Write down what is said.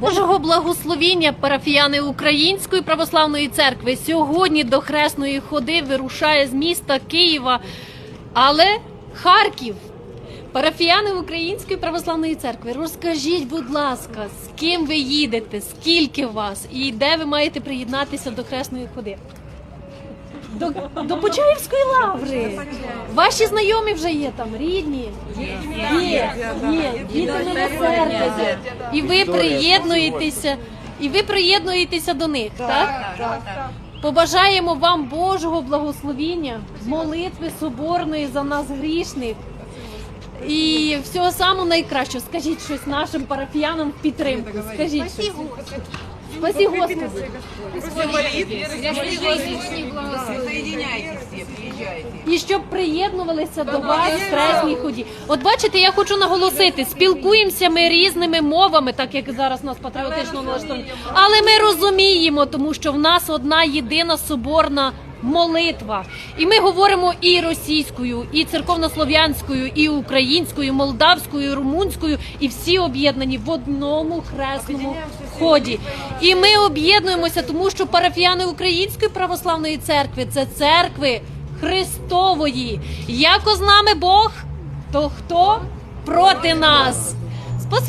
Божого благословіння парафіяни Української православної церкви сьогодні до хресної ходи вирушає з міста Києва, але Харків. Парафіяни Української православної церкви, розкажіть, будь ласка, з ким ви їдете, скільки вас і де ви маєте приєднатися до хресної ходи? До, до Почаївської лаври. Ваші знайомі вже є там, рідні? Є, є, діти милосердя. І ви приєднуєтеся, і ви приєднуєтеся до них, так? Побажаємо вам Божого благословіння, молитви соборної за нас грішних. І всього самого найкращого. Скажіть щось нашим парафіянам в підтримку. Скажіть щось. Спасі Господи. І щоб приєднувалися до вас в хресній ході. От бачите, я хочу наголосити, спілкуємося ми різними мовами, так як зараз нас патріотично налаштовані, але ми розуміємо, тому що в нас одна єдина соборна. Молитва, і ми говоримо і російською, і церковнослов'янською, і українською, і молдавською, і румунською, і всі об'єднані в одному хресному ході. І ми об'єднуємося, тому що парафіяни Української православної церкви це церкви Христової. Яко з нами Бог, то хто проти нас? Спасибо.